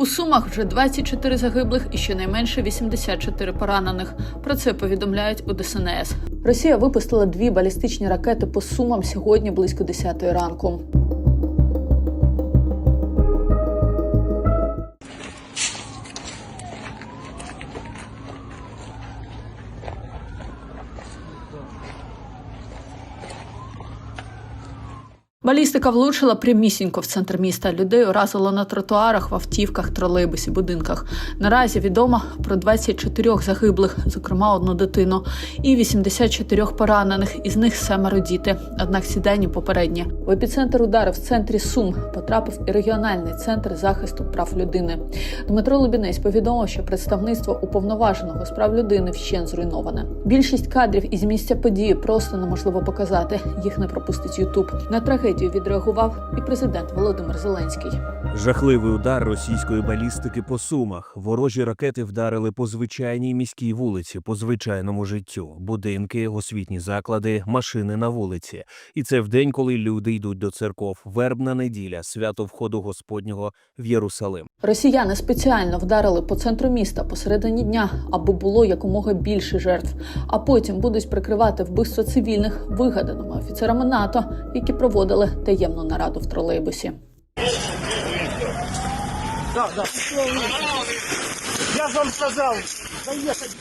У Сумах вже 24 загиблих і щонайменше 84 поранених. Про це повідомляють у ДСНС. Росія випустила дві балістичні ракети по Сумам сьогодні близько 10 ранку. Балістика влучила прямісінько в центр міста. Людей уразило на тротуарах, в автівках, тролейбусі, будинках. Наразі відомо про 24 загиблих, зокрема одну дитину, і 84 поранених. Із них семеро діти. Однак ці дані попередні. В епіцентр удару в центрі Сум потрапив і регіональний центр захисту прав людини. Дмитро Лубінець повідомив, що представництво уповноваженого з прав людини вщен зруйноване. Більшість кадрів із місця події просто неможливо показати. Їх не пропустить Ютуб. На трагедію відреагував і президент Володимир Зеленський. Жахливий удар російської балістики по сумах. Ворожі ракети вдарили по звичайній міській вулиці, по звичайному життю, будинки, освітні заклади, машини на вулиці. І це в день, коли люди йдуть до церков. Вербна неділя, свято входу Господнього в Єрусалим. Росіяни спеціально вдарили по центру міста посередині дня, аби було якомога більше жертв. А потім будуть прикривати вбивство цивільних вигаданими офіцерами НАТО, які проводили таємну нараду в тролейбусі. Да, да. Я вам сказал, заехать.